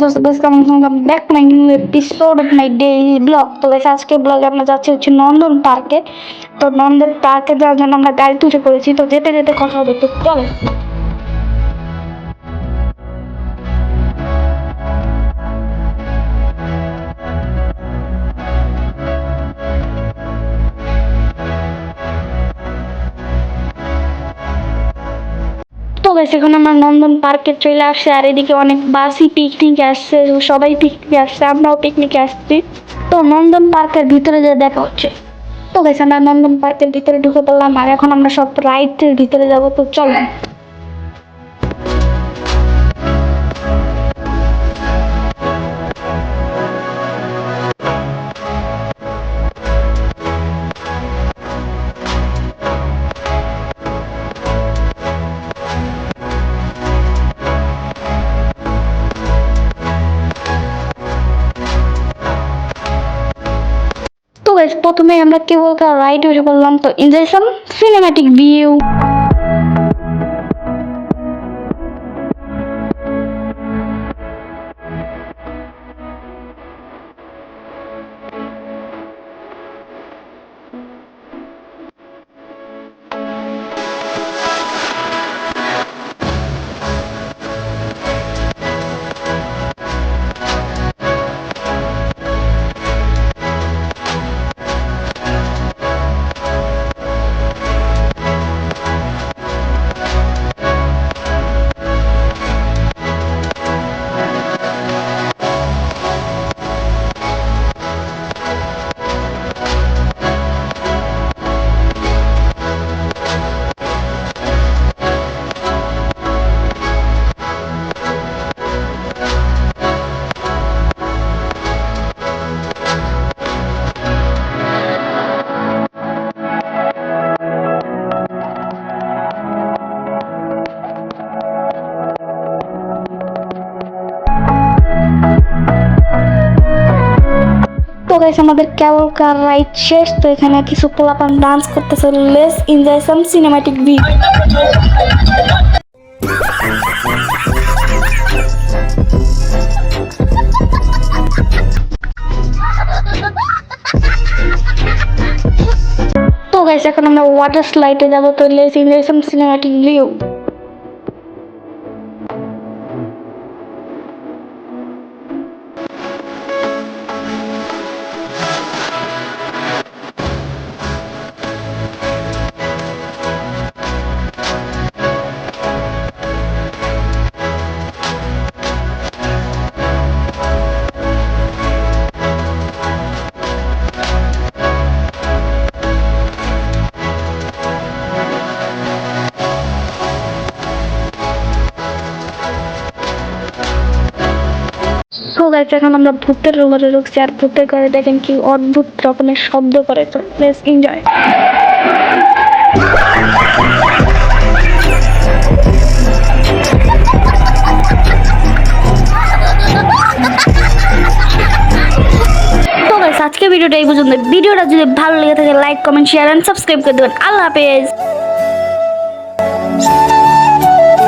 Guys welcome back my new episode of my daily blog তো guys আজকে ব্লগে আমরা যাচ্ছি হচ্ছে নন্দন পার্কে তো নন্দন পার্কে যাওয়ার জন্য আমরা গাড়ি তুলে করেছি তো যেতে যেতে কথা হবে, তো চলো। গেছে এখন আমরা নন্দন পার্কে চলে আসছে, আর এদিকে অনেক বাসি পিকনিক আসছে, সবাই পিকনিক আসছে, আমরাও পিকনিক আসছি। তো নন্দন পার্কের ভিতরে যে দেখা হচ্ছে, তো গেছে আমরা নন্দন পার্কের ভিতরে ঢুকে পড়লাম, আর এখন আমরা সব রাইডের ভিতরে যাব, তো চলো। প্রথমে আমরা কেবল কার রাইড বললাম তো এনজয় সিনেমাটিক ভিউ গাইস আমাদের কেবল কার রাইড শেষ, তো এখানে কিছু পোলাপান ডান্স করতেছে। Let's enjoy some cinematic view তো গাইস এখন আমরা ওয়াটার স্লাইডে যাব, তো let's enjoy some cinematic view আমরা ভূতের ঘরে ঢুকছি আর ভূতের ঘরে দেখেন কি অদ্ভুত রকমের শব্দ করে। তো প্লেস এনজয় আজকে ভিডিওটা এই পর্যন্ত। ভিডিওটা যদি ভালো লেগে থাকে like comment share and subscribe করে দেবেন। আল্লাহ হাফেজ।